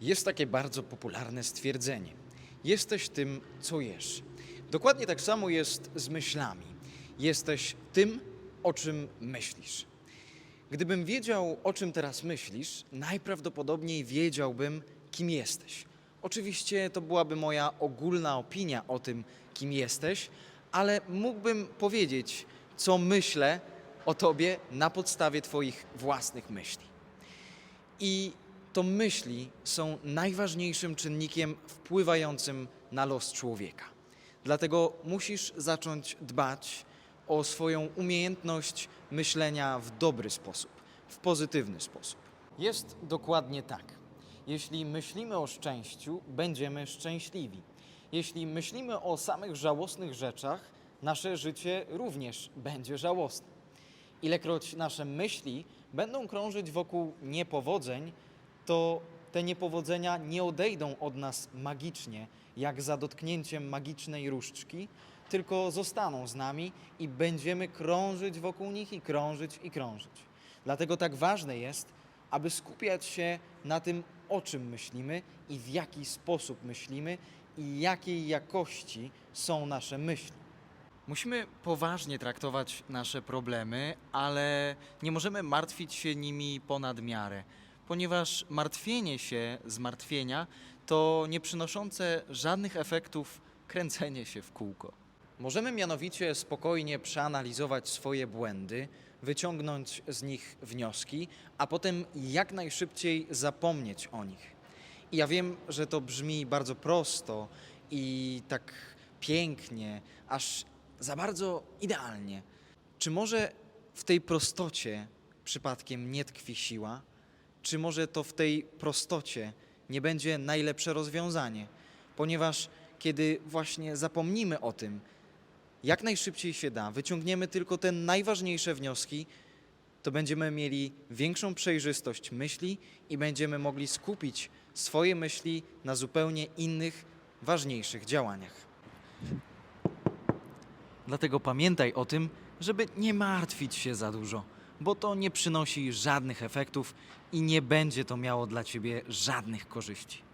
Jest takie bardzo popularne stwierdzenie: Jesteś tym, co jesz. Dokładnie tak samo jest z myślami. Jesteś tym, o czym myślisz. Gdybym wiedział, o czym teraz myślisz, najprawdopodobniej wiedziałbym, kim jesteś. Oczywiście to byłaby moja ogólna opinia o tym, kim jesteś, ale mógłbym powiedzieć, co myślę o tobie na podstawie Twoich własnych myśli. I to myśli są najważniejszym czynnikiem wpływającym na los człowieka. Dlatego musisz zacząć dbać o swoją umiejętność myślenia w dobry sposób, w pozytywny sposób. Jest dokładnie tak. Jeśli myślimy o szczęściu, będziemy szczęśliwi. Jeśli myślimy o samych żałosnych rzeczach, nasze życie również będzie żałosne. Ilekroć nasze myśli będą krążyć wokół niepowodzeń, to te niepowodzenia nie odejdą od nas magicznie, jak za dotknięciem magicznej różdżki, tylko zostaną z nami i będziemy krążyć wokół nich i krążyć i krążyć. Dlatego tak ważne jest, aby skupiać się na tym, o czym myślimy i w jaki sposób myślimy i jakiej jakości są nasze myśli. Musimy poważnie traktować nasze problemy, ale nie możemy martwić się nimi ponad miarę, ponieważ martwienie się zmartwienia to nie przynoszące żadnych efektów kręcenie się w kółko. Możemy mianowicie spokojnie przeanalizować swoje błędy, wyciągnąć z nich wnioski, a potem jak najszybciej zapomnieć o nich. I ja wiem, że to brzmi bardzo prosto i tak pięknie, aż za bardzo idealnie. Czy może w tej prostocie przypadkiem nie tkwi siła? Czy może to w tej prostocie nie będzie najlepsze rozwiązanie? Ponieważ kiedy właśnie zapomnimy o tym, jak najszybciej się da, wyciągniemy tylko te najważniejsze wnioski, to będziemy mieli większą przejrzystość myśli i będziemy mogli skupić swoje myśli na zupełnie innych, ważniejszych działaniach. Dlatego pamiętaj o tym, żeby nie martwić się za dużo, bo to nie przynosi żadnych efektów i nie będzie to miało dla ciebie żadnych korzyści.